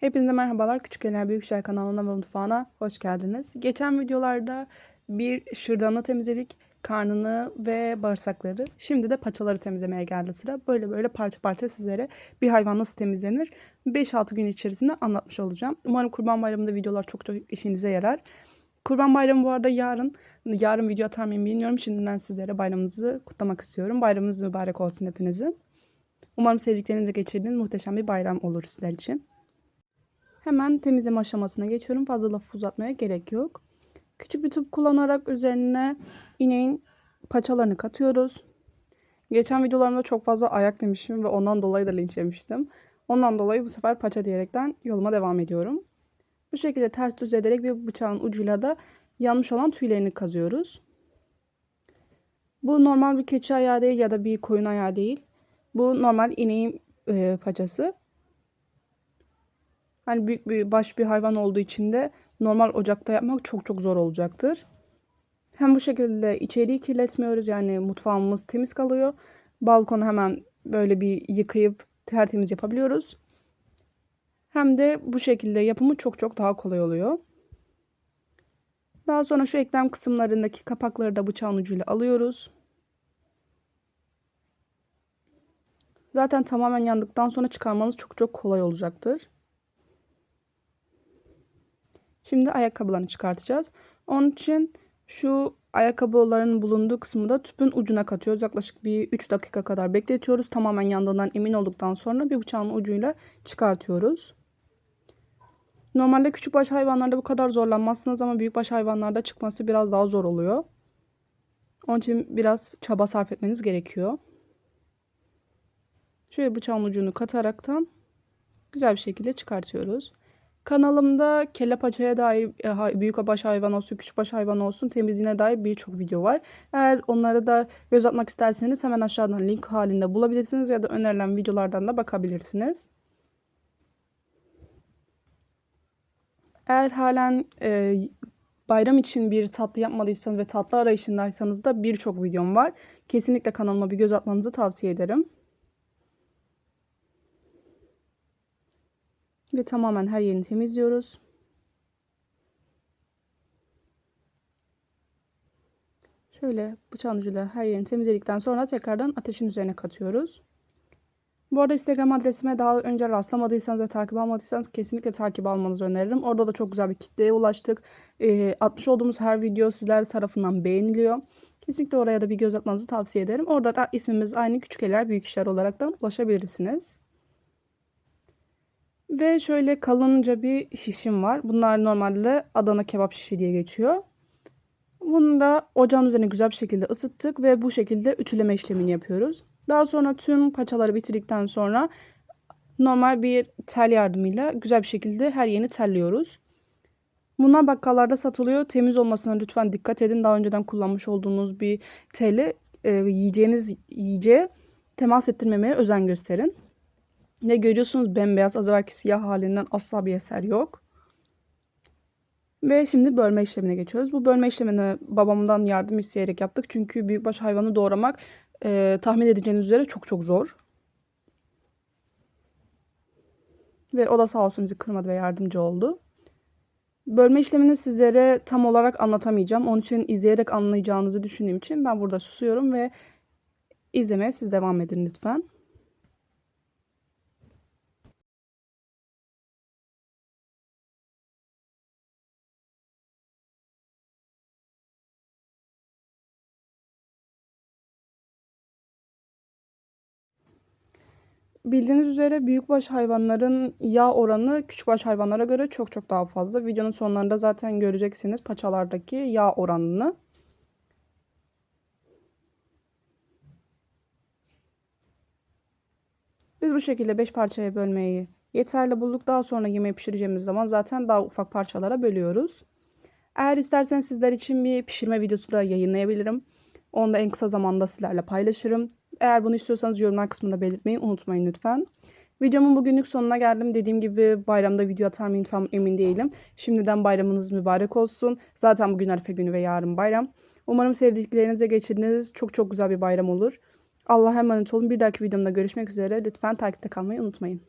Hepinize merhabalar. Küçük Eller Büyük Şeyler kanalına ve mutfağına hoş geldiniz. Geçen videolarda bir şırdanı temizledik. Karnını ve bağırsakları. Şimdi de paçaları temizlemeye geldi sıra. Böyle böyle parça parça sizlere bir hayvan nasıl temizlenir 5-6 gün içerisinde anlatmış olacağım. Umarım Kurban Bayramı'nda videolar çok çok işinize yarar. Kurban Bayramı bu arada yarın. Yarın video atar mıyım bilmiyorum. Şimdiden sizlere bayramınızı kutlamak istiyorum. Bayramınız mübarek olsun hepinizin. Umarım sevdiklerinizle geçirdiğiniz muhteşem bir bayram olur sizler için. Hemen temizleme aşamasına geçiyorum. Fazla lafı uzatmaya gerek yok. Küçük bir tüp kullanarak üzerine ineğin paçalarını katıyoruz. Geçen videolarımda çok fazla ayak demişim ve ondan dolayı da linç yemiştim. Ondan dolayı bu sefer paça diyerekten yoluma devam ediyorum. Bu şekilde ters düz ederek bir bıçağın ucuyla da yanmış olan tüylerini kazıyoruz. Bu normal bir keçi ayağı değil ya da bir koyun ayağı değil. Bu normal ineğin e, paçası. Hani büyük bir baş bir hayvan olduğu için de normal ocakta yapmak çok çok zor olacaktır. Hem bu şekilde içeriği kirletmiyoruz yani mutfağımız temiz kalıyor. Balkonu hemen böyle bir yıkayıp tertemiz yapabiliyoruz. Hem de bu şekilde yapımı çok çok daha kolay oluyor. Daha sonra şu eklem kısımlarındaki kapakları da bıçağın ucuyla alıyoruz. Zaten tamamen yandıktan sonra çıkarmanız çok çok kolay olacaktır. Şimdi ayakkabılarını çıkartacağız. Onun için şu ayakkabıların bulunduğu kısmı da tüpün ucuna katıyoruz. Yaklaşık bir 3 dakika kadar bekletiyoruz. Tamamen yandığından emin olduktan sonra bir bıçağın ucuyla çıkartıyoruz. Normalde küçükbaş hayvanlarda bu kadar zorlanmazsınız ama büyükbaş hayvanlarda çıkması biraz daha zor oluyor. Onun için biraz çaba sarf etmeniz gerekiyor. Şöyle bıçağın ucunu kataraktan güzel bir şekilde çıkartıyoruz. Kanalımda kelle paçaya dair e, büyük baş hayvan olsun, küçük baş hayvan olsun temizliğine dair birçok video var. Eğer onlara da göz atmak isterseniz hemen aşağıdan link halinde bulabilirsiniz ya da önerilen videolardan da bakabilirsiniz. Eğer halen e, bayram için bir tatlı yapmadıysanız ve tatlı arayışındaysanız da birçok videom var. Kesinlikle kanalıma bir göz atmanızı tavsiye ederim. Ve tamamen her yerini temizliyoruz. Şöyle bıçağın ucuyla her yerini temizledikten sonra tekrardan ateşin üzerine katıyoruz. Bu arada Instagram adresime daha önce rastlamadıysanız ve takip almadıysanız kesinlikle takip almanızı öneririm. Orada da çok güzel bir kitleye ulaştık. E, atmış olduğumuz her video sizler tarafından beğeniliyor. Kesinlikle oraya da bir göz atmanızı tavsiye ederim. Orada da ismimiz aynı Küçük Eller Büyük İşler olaraktan ulaşabilirsiniz. Ve şöyle kalınca bir şişim var. Bunlar normalde Adana kebap şişi diye geçiyor. Bunu da ocağın üzerine güzel bir şekilde ısıttık ve bu şekilde ütüleme işlemini yapıyoruz. Daha sonra tüm paçaları bitirdikten sonra normal bir tel yardımıyla güzel bir şekilde her yerini telliyoruz. Bunlar bakkallarda satılıyor. Temiz olmasına lütfen dikkat edin. Daha önceden kullanmış olduğunuz bir teli e, yiyeceğiniz yiyeceğe temas ettirmemeye özen gösterin. Ne görüyorsunuz bembeyaz az evvelki siyah halinden asla bir eser yok. Ve şimdi bölme işlemine geçiyoruz. Bu bölme işlemini babamdan yardım isteyerek yaptık. Çünkü büyükbaş hayvanı doğramak e, tahmin edeceğiniz üzere çok çok zor. Ve o da sağ olsun bizi kırmadı ve yardımcı oldu. Bölme işlemini sizlere tam olarak anlatamayacağım. Onun için izleyerek anlayacağınızı düşündüğüm için ben burada susuyorum ve izlemeye siz devam edin lütfen. Bildiğiniz üzere büyükbaş hayvanların yağ oranı küçükbaş hayvanlara göre çok çok daha fazla. Videonun sonlarında zaten göreceksiniz paçalardaki yağ oranını. Biz bu şekilde 5 parçaya bölmeyi yeterli bulduk. Daha sonra yemeği pişireceğimiz zaman zaten daha ufak parçalara bölüyoruz. Eğer isterseniz sizler için bir pişirme videosu da yayınlayabilirim. Onu da en kısa zamanda sizlerle paylaşırım. Eğer bunu istiyorsanız yorumlar kısmında belirtmeyi unutmayın lütfen. Videomun bugünlük sonuna geldim. Dediğim gibi bayramda video atar mıyım tam emin değilim. Şimdiden bayramınız mübarek olsun. Zaten bugün Arife günü ve yarın bayram. Umarım sevdiklerinize geçirdiğiniz çok çok güzel bir bayram olur. Allah'a emanet olun. Bir dahaki videomda görüşmek üzere. Lütfen takipte kalmayı unutmayın.